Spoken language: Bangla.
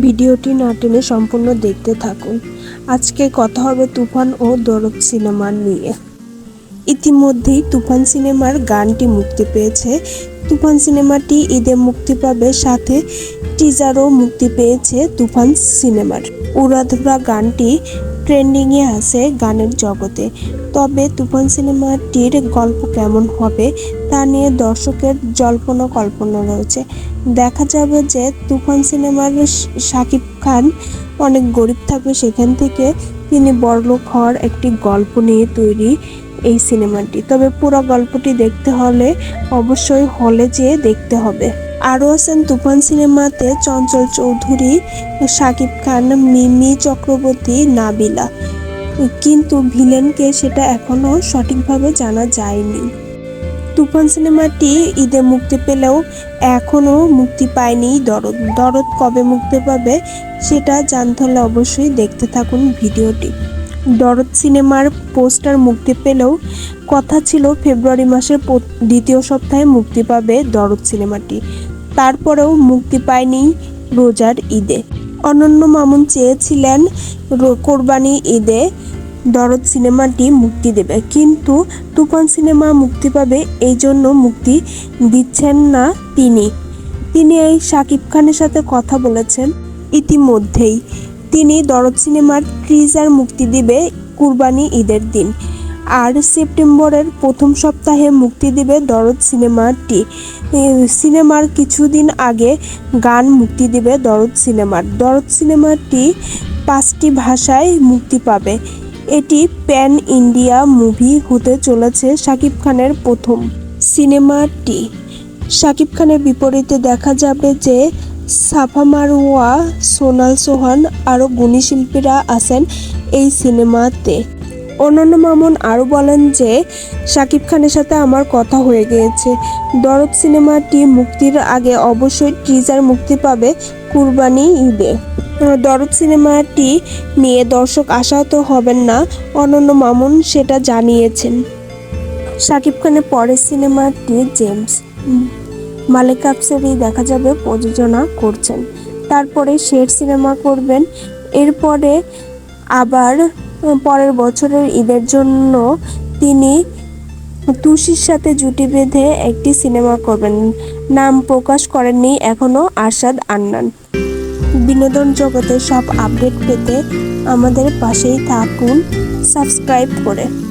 ভিডিওটি না টেনে সম্পূর্ণ দেখতে থাকুন। আজকে কথা হবে তুফান ও দরদ সিনেমা নিয়ে। ইতিমধ্যেই তুফান সিনেমার গানটি মুক্তি পেয়েছে। তুফান সিনেমাটি ঈদে মুক্তি পাবে, সাথে টিজারও মুক্তি পেয়েছে তুফান সিনেমার। উড়াধুরা গানটি ট্রেন্ডিংয়ে আছে গানের জগতে। তবে তুফান সিনেমাটির গল্প কেমন হবে তা নিয়ে দর্শকের জল্পনা কল্পনা রয়েছে। দেখা যাবে যে তুফান সিনেমার শাকিব খান অনেক গরিব থাকবে সেখান থেকে তিনি বড়লোক হওয়ার একটি গল্প নিয়ে তৈরি এই সিনেমাটি। তবে পুরো গল্পটি দেখতে হলে অবশ্যই হলে যেয়ে দেখতে হবে। আরও আছেন তুফান সিনেমাতে চঞ্চল চৌধুরী, শাকিব খান, মিমি চক্রবর্তী, নাবিলা। কিন্তু ভিলেনকে সেটা এখনও সঠিকভাবে জানা যায়নি। তুফান সিনেমাটি ঈদে মুক্তি পেলেও এখনও মুক্তি পায়নি দরদ। দরদ কবে মুক্তি পাবে সেটা জানতে হলে অবশ্যই দেখতে থাকুন ভিডিওটি। দরদ সিনেমার পোস্টার মুক্তি পেলেও কথা ছিল ফেব্রুয়ারি মাসের দ্বিতীয় সপ্তাহে মুক্তি পাবে দরদ সিনেমাটি। তারপরেও মুক্তি পায়নি রোজার ঈদে। অনন্য মামুন চেয়েছিলেন কোরবানি ঈদে দরদ সিনেমাটি মুক্তি দেবে। কিন্তু তুফান সিনেমা মুক্তি পাবে এই জন্য মুক্তি দিচ্ছেন না তিনি। তিনি এই শাকিব খানের সাথে কথা বলেছেন ইতিমধ্যেই। তিনি দরদ সিনেমার ট্রিজার মুক্তি দিবে কুরবানি ঈদের দিন। আর সেপ্টেম্বরের প্রথম সপ্তাহে মুক্তি দিবে দরদ সিনেমাটি। সিনেমার কিছুদিন আগে গান মুক্তি দিবে দরদ সিনেমার দরদ সিনেমাটি পাঁচটি ভাষায় মুক্তি পাবে। এটি প্যান ইন্ডিয়া মুভি হতে চলেছে শাকিব খানের প্রথম সিনেমাটি। শাকিব খানের বিপরীতে দেখা যাবে যে সাফা মারওয়া সোনাল সোহান আরও গুণী শিল্পীরা আছেন এই সিনেমাতে। অনন্য মামুন আরও বলেন যে, শাকিব খানের সাথে আমার কথা হয়ে গিয়েছে। দরদ সিনেমাটি মুক্তির আগে অবশ্যই টিজার মুক্তি পাবে কুরবানি ঈদে। দরদ সিনেমাটি নিয়ে দর্শক আশাহত হবেন না অনন্য মামুন সেটা জানিয়েছেন। শাকিব খানের পরের সিনেমাটি জেমস। মালিক আফসারি দেখা যাবে প্রযোজনা করছেন। তারপরে শের সিনেমা করবেন। এরপরে আবার পরের বছরের ঈদের জন্য তিনি তুষির সাথে জুটি বেঁধে একটি সিনেমা করবেন। নাম প্রকাশ করেননি এখনও আরশাদ আন্নান। বিনোদন জগতের সব আপডেট পেতে আমাদের পাশেই থাকুন। সাবস্ক্রাইব করে।